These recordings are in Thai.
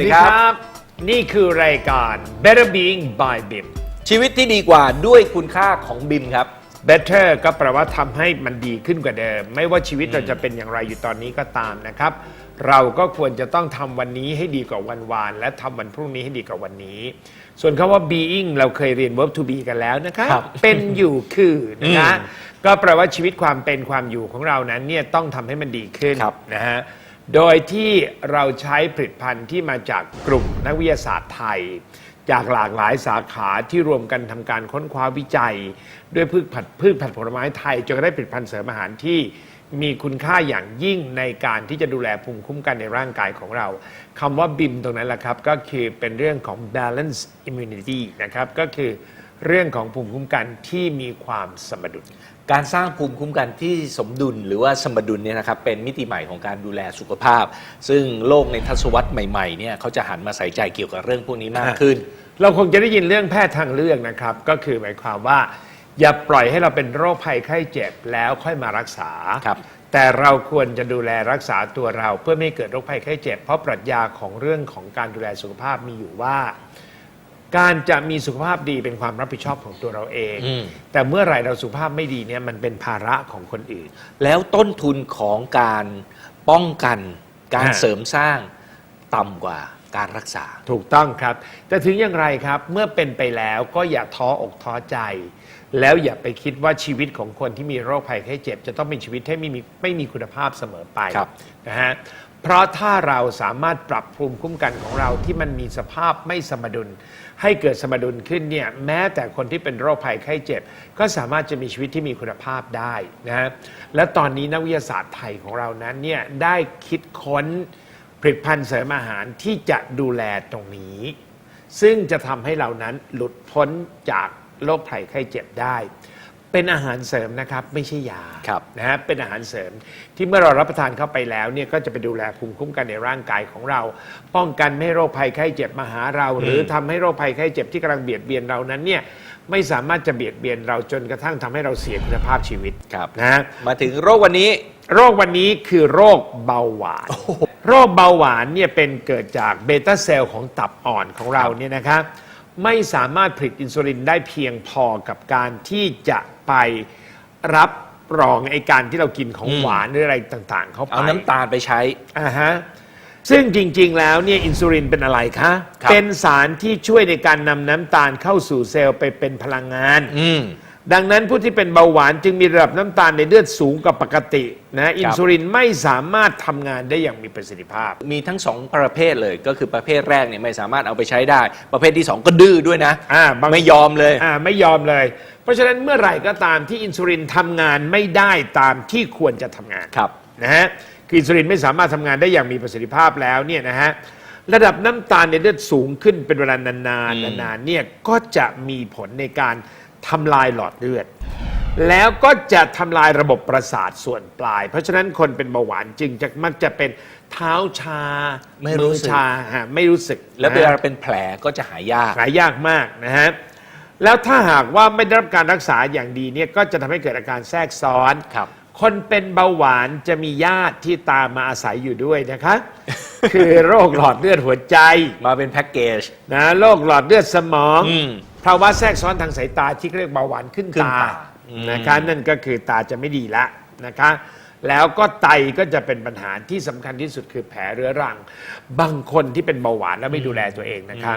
สวัสดีครับ นี่คือรายการ Better Being by BIM ชีวิตที่ดีกว่าด้วยคุณค่าของบิมครับ Better ก็แปลว่าทำให้มันดีขึ้นกว่าเดิม ไม่ว่าชีวิตเราจะเป็นอย่างไรอยู่ตอนนี้ก็ตามนะครับ เราก็ควรจะต้องทำวันนี้ให้ดีกว่าวันวาน และทำวันพรุ่งนี้ให้ดีกว่าวันนี้ ส่วนคำว่า being เราเคยเรียน verb to be กันแล้วนะคะครับ เป็นอยู่คือนะคะอืมก็แปลว่าชีวิตความเป็นความอยู่ของเรานั้นเนี่ยต้องทำให้มันดีขึ้นครับ นะฮะ โดยที่เราใช้ผลิตภัณฑ์ที่มาจากกลุ่มนักวิทยาศาสตร์ไทย จากหลากหลายสาขาที่รวมกันทำการค้นคว้าวิจัย ด้วยพืชผัดพืชผัดผลไม้ไทยจนได้ผลิตภัณฑ์เสริมอาหารที่มีคุณค่าอย่างยิ่งในการที่จะดูแลภูมิคุ้มกันในร่างกายของเราคำว่าบิมตรงนั้นแหละครับ ก็คือเป็นเรื่องของ balance immunity นะครับก็คือ เรื่องของภูมิคุ้มกันที่มีความสมดุล การสร้างภูมิคุ้มกันที่สมดุลหรือว่าสมดุลเนี่ยนะครับเป็นมิติใหม่ของการดูแลสุขภาพ ซึ่งโลกในทศวรรษใหม่ๆเนี่ยเขาจะหันมาใส่ใจเกี่ยวกับเรื่องพวกนี้มากขึ้น เราคงจะได้ยินเรื่องแพทย์ทางเลือกนะครับ ก็คือหมายความว่า อย่าปล่อยให้เราเป็นโรคภัยไข้เจ็บแล้วค่อยมารักษา ครับ แต่เราควรจะดูแลรักษาตัวเราเพื่อไม่ให้เกิดโรคภัยไข้เจ็บ เพราะปรัชญาของเรื่องของการดูแลสุขภาพมีอยู่ว่า การจะมีสุขภาพดีเป็นความรับผิดชอบของตัวเราเอง อืม แต่เมื่อไหร่เราสุขภาพไม่ดีเนี่ยมันเป็นภาระของคนอื่น แล้วต้นทุนของการป้องกัน การอ่าเสริมสร้างต่ำกว่าการรักษา ถูกต้องครับ แต่ถึงอย่างไรครับ เมื่อเป็นไปแล้วก็อย่าท้ออกท้อใจ แล้วอย่าไปคิดว่าชีวิตของคนที่มีโรคภัยไข้เจ็บ จะต้องเป็นชีวิตที่ไม่มีไม่มีคุณภาพเสมอไปครับ นะฮะเพราะถ้าเราสามารถปรับภูมิคุ้มกันของเราที่มันมีสภาพไม่สมดุล ให้เกิดสมดุลขึ้นเนี่ยแม้แต่คนที่เป็นโรคภัยไข้เจ็บ ก็สามารถจะมีชีวิตที่มีคุณภาพได้นะฮะและตอนนี้นักวิทยาศาสตร์ไทยของเรานั้นเนี่ยได้คิดค้นผลิตภัณฑ์เสริมอาหารที่จะดูแลตรงนี้ ซึ่งจะทำให้เรานั้นหลุดพ้นจาก โรคภัยไข้เจ็บได้ เป็นอาหารเสริมนะครับไม่ใช่ยาครับนะฮะเป็นอาหารเสริมที่เมื่อเรารับประทานเข้าไปแล้วเนี่ยก็จะไปดูแลภูมิคุ้มกันในร่างกายของเรา ป้องกันไม่ให้โรคภัยไข้เจ็บมาหาเรา หรือทำให้โรคภัยไข้เจ็บที่กำลังเบียดเบียนเรานั้นเนี่ยไม่สามารถจะเบียดเบียนเราจนกระทั่งทำให้เราเสียคุณภาพชีวิตครับ นะฮะ มาถึงโรควันนี้ โรควันนี้คือโรคเบาหวาน โรคเบาหวานเนี่ยเป็นเกิดจากเบต้าเซลล์ของตับอ่อนของเราเนี่ยนะครับ ไม่สามารถผลิตอินซูลินได้เพียงพอกับการที่จะไปรับรองไอการที่เรากินของอืมหวานหรืออะไรต่าง ๆ เข้าไปเอาน้ำตาลไปใช้ อ่าฮะซึ่งจริง ๆ แล้วเนี่ยอินซูลินเป็นอะไรคะ ครับ เป็นสารที่ช่วยในการนำน้ำตาลเข้าสู่เซลล์ไปเป็นพลังงาน อืม ดังนั้นผู้ที่เป็นเบาหวานจึงมีระดับน้ำตาลในเลือดสูงกว่าปกตินะอินซูลินไม่สามารถทำงานได้อย่างมีประสิทธิภาพ มีทั้งสองประเภทเลยก็คือประเภทแรกเนี่ยไม่สามารถเอาไปใช้ได้ ประเภทที่สองก็ดื้อด้วยนะอ่าบาง ไม่ยอมเลย อ่าไม่ยอมเลย เพราะฉะนั้นเมื่อไหร่ก็ตามที่อินซูลินทำงานไม่ได้ตามที่ควรจะทำงานครับ นะฮะคืออินซูลินไม่สามารถทำงานได้อย่างมีประสิทธิภาพแล้วเนี่ยนะฮะระดับน้ำตาลในเลือดสูงขึ้นเป็นเวลานานอืมๆนานๆเนี่ยก็จะมีผลในการ ทำลายหลอดเลือด แล้วก็จะทำลายระบบประสาทส่วนปลาย เพราะฉะนั้นคนเป็นเบาหวานจึงจะมักจะเป็นเท้าชาไม่รู้สึก อชาฮะไม่รู้สึกแล้วนะเวฮะลาเป็นแผลก็จะหายาก หายยากมากนะฮะแล้วถ้าหากว่าไม่ได้รับการรักษาอย่างดีเนี่ยก็จะทำให้เกิดอาการแทรกซ้อน ครับ คนเป็นเบาหวานจะมีญาติที่ตามมาอาศัยอยู่ด้วยนะคะ คือโรคหลอดเลือดหัวใจ มาเป็นแพ็กเกจ นะโรคหลอดเลือดสมอง อืม ภาวะแทรกซ้อนทางสายตาที่เรียกเบาหวานขึ้นขึ้นตาตาอืม นะคะนั่นก็คือตาจะไม่ดีละนะคะ แล้วก็ไตก็จะเป็นปัญหาที่สำคัญที่สุดคือแผลเรื้อรัง บางคนที่เป็นเบาหวานแล้วไม่ดูแลตัวเองนะคะ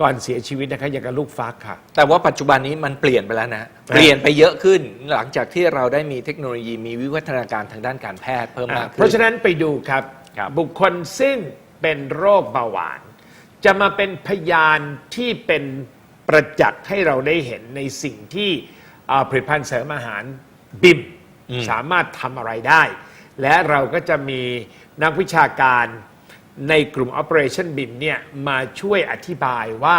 ก่อนเสียชีวิตนะคะอย่างกับลูกฟักค่ะ แต่ว่าปัจจุบันนี้มันเปลี่ยนไปแล้วนะ เปลี่ยนไปเยอะขึ้นหลังจากที่เราได้มีเทคโนโลยีมีวิวัฒนาการทางด้านการแพทย์เพิ่มมากขึ้น เพราะฉะนั้นไปดูครับ ครับบุคคลซึ่งเป็นโรคเบาหวาน จะมาเป็นพยานที่เป็น ประจักษ์ให้เราได้เห็นในสิ่งที่อ่าผลิตภัณฑ์เสริมอาหารบิมอืมสามารถทำอะไรได้ และเราก็จะมีนักวิชาการในกลุ่ม Operation BIM เนี่ยมาช่วยอธิบายว่า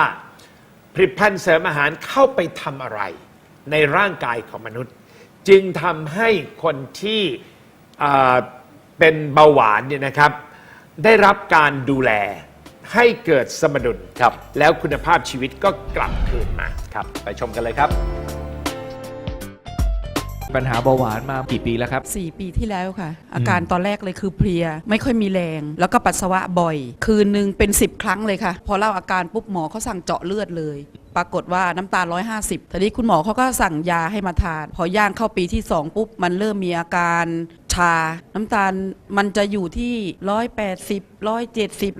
ผลิตภัณฑ์เสริมอาหารเข้าไปทำอะไร ในร่างกายของมนุษย์ จึงทำให้คนที่อ่าเป็นเบาหวานเนี่ยนะครับ ได้รับการดูแล ให้เกิดสมดุลครับ แล้วคุณภาพชีวิตก็กลับคืนมาครับ ไปชมกันเลยครับ ปัญหาเบาหวานมากี่ปีแล้วครับสี่ปีที่แล้วค่ะ อาการตอนแรกเลยคือเพลีย ไม่ค่อยมีแรง แล้วก็ปัสสาวะบ่อย คืนหนึ่งเป็น 10 ครั้งเลยค่ะ พอเล่าอาการปุ๊บหมอเขาสั่งเจาะเลือดเลย ปรากฏว่าน้ำตาล 150ทีนี้คุณหมอเขาก็สั่งยาให้มาทาน พอย่างเข้าปีที่ 2 ปุ๊บ มันเริ่มมีอาการ ชา น้ำตาลมันจะอยู่ที่180 170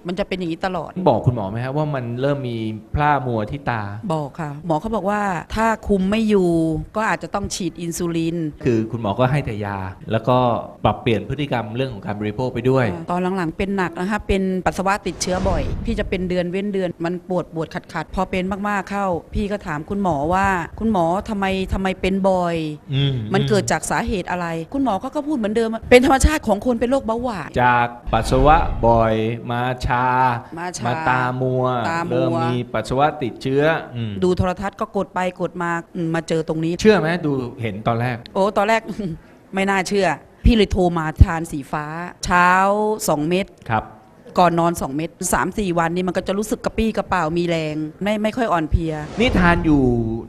150มันจะเป็นอย่างนี้ตลอด บอกคุณหมอไหมครับว่ามันเริ่มมีพร่ามัวที่ตา บอกค่ะ หมอเขาบอกว่าถ้าคุมไม่อยู่ก็อาจจะต้องฉีดอินซูลิน คือคุณหมอก็ให้แต่ยา แล้วก็ปรับเปลี่ยนพฤติกรรมเรื่องของการบริโภคไปด้วย ตอนหลังๆเป็นหนักนะคะเป็นปัสสาวะติดเชื้อบ่อย พี่จะเป็นเดือนเว้นเดือนมันปวดปวดขัดขัดๆพอเป็นมากๆเข้า พี่ก็ถามคุณหมอว่า คุณหมอทำไมทำไมเป็นบ่อย อืมมันเกิดจากสาเหตุอะไร คุณหมอเขาก็พูดเหมือนเดิมเป็นธรรมชาติของคนเป็นโรคเบาหวาน จากปัสสาวะบ่อยมาชา มาชามาตามัว ตามัว เริ่มมีปัสสาวะติดเชื้ออืมดูโทรทัศน์ก็กดไปกดมาอืมมาเจอตรงนี้ เชื่อไหมดูเห็นตอนแรก โอ้ ตอนแรก ไม่น่าเชื่อ พี่เลยโทรมาทานสีฟ้า เช้า 2 เม็ดครับ ก่อนนอน2เม็ด3 4 วันนี้มันก็จะรู้สึกกระปี้กระเป๋ามีแรง ไม่ไม่ค่อยอ่อนเพลีย นี่ทานอยู่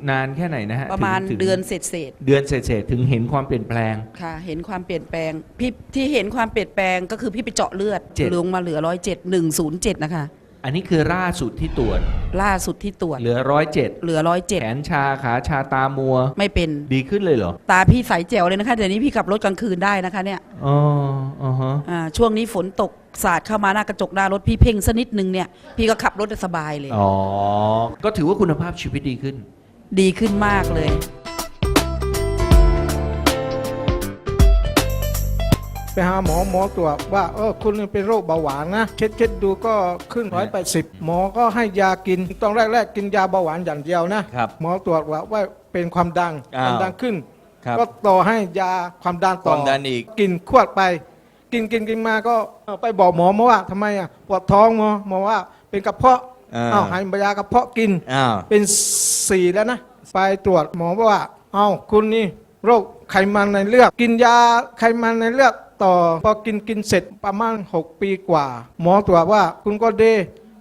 นานแค่ไหนนะฮะประมาณถึงเดือนเศษเศษเดือนเศษๆถึงเห็นความเปลี่ยนแปลง ๆค่ะ เห็นความเปลี่ยนแปลงพี่ที่เห็นความเปลี่ยนแปลงก็คือพี่ไปเจาะเลือดเจ็ด ลงมาเหลือร้อยเจ็ดหนึ่งศูนย์เจ็ดนะคะ อันนี้คือล่าสุดที่ตรวจ ล่าสุดที่ตรวจเหลือร้อยเจ็ดเหลือร้อยเจ็ดแขนชาขาชาตามัว ไม่เป็น ดีขึ้นเลยเหรอ ตาพี่ใสแจ๋วเลยนะคะเดี๋ยวนี้พี่ขับรถกลางคืนได้นะคะเนี่ยอ๋ออ๋อฮะอ่าช่วงนี้ฝนตกสาดเข้ามาหน้ากระจกหน้ารถพี่เพ่งสักนิดนึงเนี่ย พี่ก็ขับรถได้สบายเลย อ๋อ ก็ถือว่าคุณภาพชีวิตดีขึ้น ดีขึ้นมากเลย ไปหาหมอหมอตรวจว่าเออคุณเป็นโรคเบาหวานนะเช็ดเช็ดดูก็ขึ้นร้อยแปดสิบหมอก็ให้ยากินตอนแรกๆกินยาเบาหวานอย่างเดียวนะครับหมอตรวจว่าว่าเป็นความดังอ้าวความดังขึ้น ครับก็ต่อให้ยาความดันคต่อวามดันอีก กินขวดไป กินกินกินมาก็เอ่อไปบอกหมอมาว่าทำไมอะปวดท้องหมอหมอว่าเป็นกระเพาะอ่าอ้าวให้ยากระเพาะกิน อ้าว เป็นสี่แล้วนะ ไปตรวจหมอบอกว่า เอาคุณนี่โรคไขมันในเลือด กินยาไขมันในเลือด ต่อพอกินกินเสร็จประมาณ 6 ปีกว่า หมอตรวจว่าคุณก็เด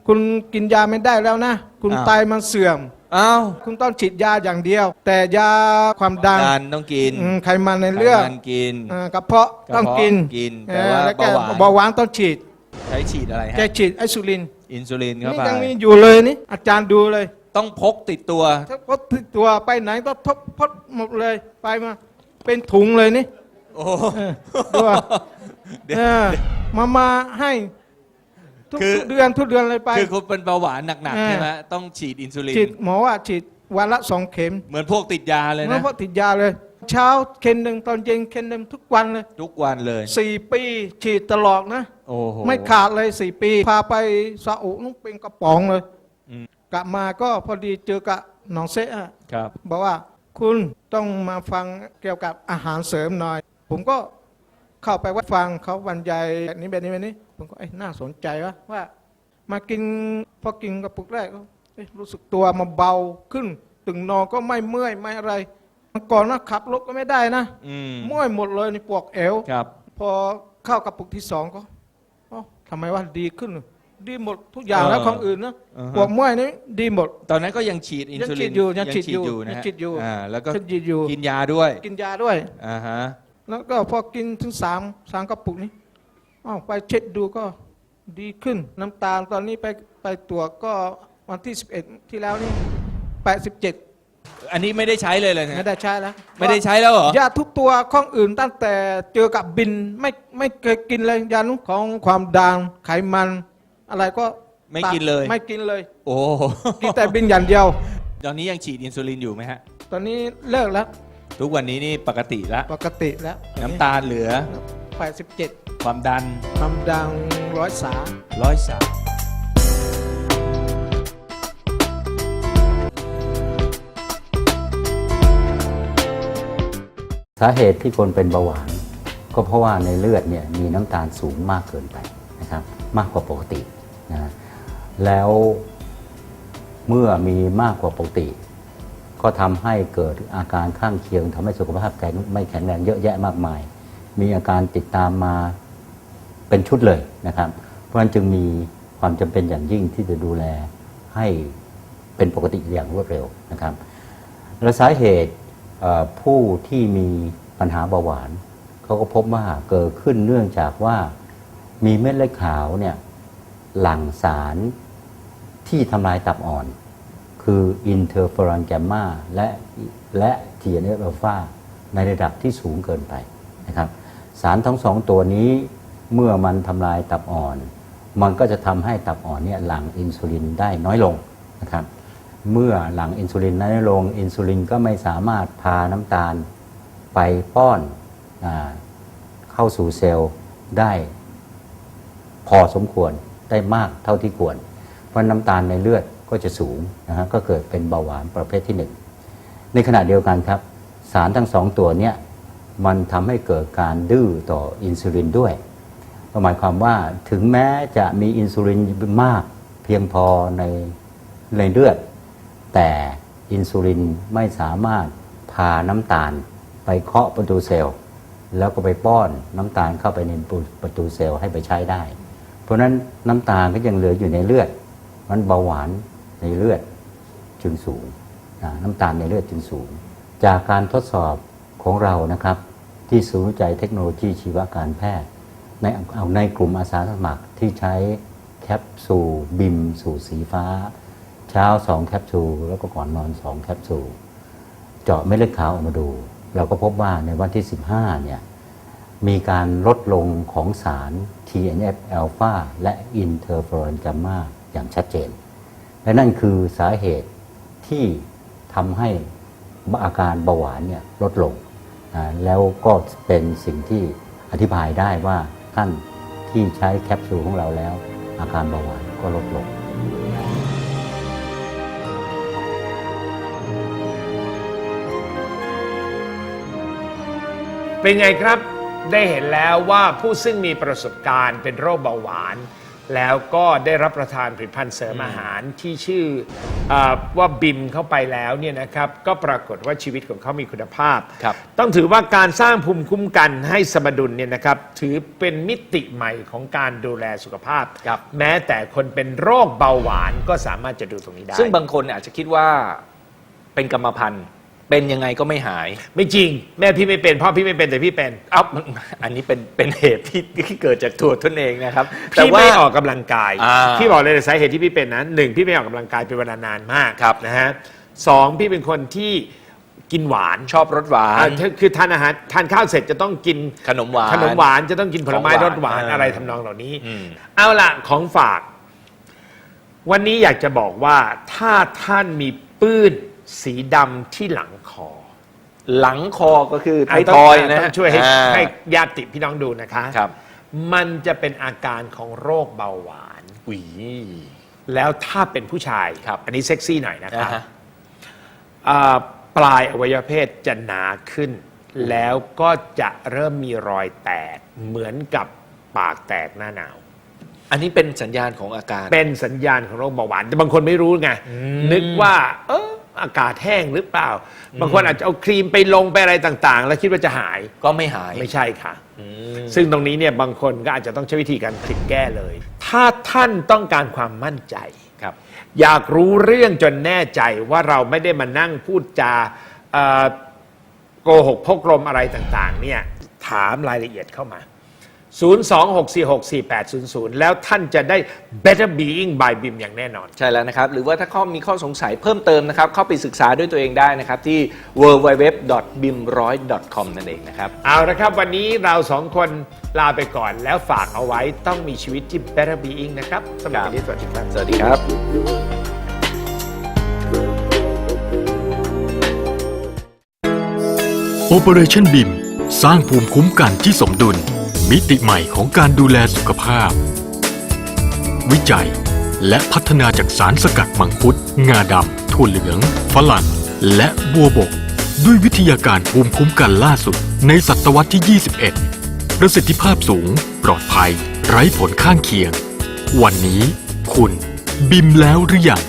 คุณกินยาไม่ได้แล้วนะ คุณอ้าว ไตมันเสื่อม อ้าวคุณต้องฉีดยาอย่างเดียว แต่ยาความดันดันต้องกินอืมไขมันในเลือดไขมันกิน อ่ากระเพาะต้องกินกระเพาะกินแต่ว่าเออล้ก็เบาหวาน เบาหวานต้องฉีดใช้ฉีดอะไรแกฮะฉีดไอซูลินอินซูลินเข้านี่ไปยังมีอยู่เลยนี่อาจารย์ดูเลยต้องพกติดตัว ถ้าพดที่ตัวไปไหนก็ทบพดหมดเลยไปมาเป็นถุงเลยนี่โอ้เออดูว่าเดี๋ยว เออมามาให้ทุกคือ ทุกเดือนทุกเดือนเลยไป คือคุณเป็นเบาหวานหนักเออๆใช่ไหมต้องฉีดอินซูลิน ฉีดหมอว่าฉีดวันละสองเข็มเหมือนพวกติดยาเลยแล้นะวพอติดยาเลย เช้าเข็มหนึ่งตอนเย็นเข็มหนึ่งทุกวันเลยทุกวันเลย สี่ปีฉีดตลอดนะ โอ้โห ไม่ขาดเลยสี่ปี พาไปซาอุนุ่งเป็นกระป๋องเลยอืม กลับมาก็พอดีเจอกับน้องเซะอะครับ บอกว่าคุณต้องมาฟังเกี่ยวกับอาหารเสริมหน่อย ผมก็เข้าไปว่าฟังเขาบรรยายแบบนี้แบบนี้แบบนี้ ผมก็เอ้ยน่าสนใจวะว่า มากินพอกินกระปุกแรกก็เอ้ยรู้สึกตัวมาเบาขึ้นตึงนอนก็ไม่เมื่อยไม่อะไรเมื่อก่อนนะขับรถก็ไม่ได้นะอืมเมื่อยหมดเลยในปวกเอวครับ พอเข้ากระปุกที่สองก็เอ๋อทำไมว่าดีขึ้น ดีหมดทุกอย่างแล้วเออของอื่นนะอ่าฮะปวกเมื่อยนี่ดีหมด ตอนนั้นก็ยังฉีดอินซูลินยังฉีดอยู่ยังฉีดอยู่นะยังฮะฉีดอยู่อ่าแล้วก็ฉันยืนอยู่กินยาด้วยกินยาด้วยอ่าฮะ แล้วก็พอกินถึงสามสามกระปุกนี้อ้าวไปเช็ดดูก็ดีขึ้น น้ำตาลตอนนี้ไปไปตรวจก็วันที่ 11 ที่แล้วนี่87 อันนี้ไม่ได้ใช้เลยเลยนะไม่ได้ใช้แล้วไม่ได้ใช้แล้วเหรอ ยาทุกตัวข้องอื่นตั้งแต่เจอกับบินไม่ไม่เคยกินเลยยานุของความดังไขมัน อะไรก็ไม่กินเลย ไม่กินเลยโอ้โหกินแต่บินอย่างเดียว ตอนนี้ยังฉีดอินซูลินอยู่ไหมฮะ ตอนนี้เลิกแล้ว ทุกวันนี้นี่ปกติแล้วปกติแล้วน้ำตาลเหลือ 87ความดันความดังร้อยสาร้อยสามสาเหตุที่คนเป็นเบาหวาน ก็เพราะว่าในเลือดเนี่ยมีน้ำตาลสูงมากเกินไปนะครับมากกว่าปกตินะแล้วเมื่อมีมากกว่าปกติ ก็ทำให้เกิดอาการข้างเคียงทำให้สุขภาพแกไม่แข็งแรงเยอะแยะมากมาย มีอาการติดตามมาเป็นชุดเลยนะครับ เพราะฉะนั้นจึงมีความจำเป็นอย่างยิ่งที่จะดูแลให้เป็นปกติอย่างรวดเร็วนะครับ และสาเหตุผู้ที่มีปัญหาเบาหวานเขาก็พบว่าเกิดขึ้นเนื่องจากว่ามีเม็ดเลือดขาวเนี่ยหลั่งสารที่ทำลายตับอ่อน คืออินเทอร์เฟอรอนแกมมาและและ TNF อัลฟาในระดับที่สูงเกินไปนะครับสารทั้งสองตัวนี้เมื่อมันทำลายตับอ่อน มันก็จะทำให้ตับอ่อนเนี่ยหลั่งอินซูลินได้น้อยลงนะครับเมื่อหลั่งอินซูลินน้อยลง อินซูลินก็ไม่สามารถพาน้ำตาลไปป้อนอเข้าสู่เซลล์ได้พอสมควรได้มากเท่าที่ควร เพราะน้ำตาลในเลือด ก็จะสูงนะฮะก็เกิดเป็นเบาหวานประเภทที่หนึ่งในขณะเดียวกันครับ สารทั้งสองตัวเนี้มันทำให้เกิดการดื้อต่ออินซูลินด้วยก็หมายความว่าถึงแม้จะมีอินซูลินมากเพียงพอในในเลือด แต่อินซูลินไม่สามารถพาน้ำตาลไปเคาะประตูเซลล์แล้วก็ไปป้อนน้ำตาลเข้าไปในประตูเซลล์ให้ไปใช้ได้ เพราะฉะนั้นน้ำตาลก็ยังเหลืออยู่ในเลือด มันเบาหวาน ในเลือดจึงสูงนะน้ำตาลในเลือดจึงสูง จากการทดสอบของเรานะครับ ที่ศูนย์วิจัยเทคโนโลยีชีวการแพทย์ ในเอาในกลุ่มอาสาสมัครที่ใช้แคปซูลบิม สูตรสีฟ้า เช้า 2 แคปซูล แล้วก็ก่อนนอน 2 แคปซูล เจาะเม็ดเลือดขาวออกมาดู เราก็พบว่าในวันที่ 15 เนี่ยมีการลดลงของสาร TNF อ l p h a และอินเทอร์เฟอรอนแกมมาอย่างชัดเจน และนั่นคือสาเหตุที่ทำให้อาการเบาหวานเนี่ยลดลงแล้วก็เป็นสิ่งที่อธิบายได้ว่าท่านที่ใช้แคปซูลของเราแล้ว อาการเบาหวานก็ลดลงเป็นไงครับได้เห็นแล้วว่าผู้ซึ่งมีประสบการณ์เป็นโรคเบาหวาน แล้วก็ได้รับประทานผลิตภัณฑ์เสริมอาหารที่ชื่อเออว่าบิมเข้าไปแล้วเนี่ยนะครับก็ปรากฏว่าชีวิตของเขามีคุณภาพ ครับ ต้องถือว่าการสร้างภูมิคุ้มกันให้สมดุลเนี่ยนะครับถือเป็นมิติใหม่ของการดูแลสุขภาพ ครับ แม้แต่คนเป็นโรคเบาหวานก็สามารถจะดูตรงนี้ได้ ซึ่งบางคนอาจจะคิดว่าเป็นกรรมพันธุ์ เป็นยังไงก็ไม่หาย ไม่จริง แม่พี่ไม่เป็นพ่อพี่ไม่เป็นแต่พี่เป็นเอ้าอันนี้เป็นเป็นเหตุที่ที่เกิดจากตัวตนเองนะครับแต่พี่ว่า ไม่ออกกำลังกายอ่าพี่บอกเลยสาเหตุที่พี่เป็นนะหนึ่งพี่ไม่ออกกำลังกายเป็นเวลานานมากครับ นะฮะสองพี่เป็นคนที่กินหวานชอบรสหวาอ่านคือคือทานอาหารทานข้าวเสร็จจะต้องกินขนมหวานขนมหวานจะต้องกินผลไม้ของหวานรสหวานอ่าอะไรทำนองเหล่านี้ อืม เอาล่ะของฝาก วันนี้อยากจะบอกว่าถ้าท่านมีปื้น สีดำที่หลังคอหลังคอก็คือไทะยต้ทงอยนะต้องช่วยให้อ่าให้ญาติพี่น้องดูนะคะ ครับมันจะเป็นอาการของโรคเบาหวาน อุ้ยแล้วถ้าเป็นผู้ชาย ครับ อันนี้เซ็กซี่หน่อยนะคอ่ารับฮะอ่าปลายอวัยวะเพศจะหนาขึ้น แล้วก็จะเริ่มมีรอยแตก เหมือนกับปากแตกหน้าหนาว อันนี้เป็นสัญญาณของอาการ เป็นสัญญาณของโรคเบาหวาน แต่บางคนไม่รู้ไงมนึกว่า เออ อากาศแห้งหรือเปล่า บางคนอาจจะเอาครีมไปลงไปอะไรต่างๆ แล้วคิดว่าจะหายก็ไม่หายไม่ใช่ค่ะ อืมซึ่งตรงนี้เนี่ยบางคนก็อาจจะต้องใช้วิธีการคลิกแก้เลย ถ้าท่านต้องการความมั่นใจ ครับ อยากรู้เรื่องจนแน่ใจว่าเราไม่ได้มานั่งพูดจาเอ่อโกหกพกลมอะไรต่างๆ เนี่ยถามรายละเอียดเข้ามา 026464800 แล้วท่านจะได้ Better Being by BIM อย่างแน่นอน ใช่แล้วนะครับ หรือว่าถ้าข้อมีข้อสงสัยเพิ่มเติมนะครับ เข้าไปศึกษาด้วยตัวเองได้นะครับ ที่ www.bim100.com นั่นเองนะครับ เอาละครับวันนี้เราสองคนลาไปก่อนแล้วฝากเอาไว้ต้องมีชีวิตที่ Better Being นะครับสำหรับวันนี้สวัสดีครับ สวัสดีครับ Operation BIM สร้างภูมิคุ้มกันที่สมดุล มิติใหม่ของการดูแลสุขภาพ วิจัย และพัฒนาจากสารสกัดมังคุด งาดำถั่วเหลือง ฝรั่ง และบัวบก ด้วยวิทยาการภูมิคุ้มกันล่าสุดในศตวรรษที่ 21 ประสิทธิภาพสูง ปลอดภัย ไร้ผลข้างเคียง วันนี้ คุณ บิมแล้วหรือยัง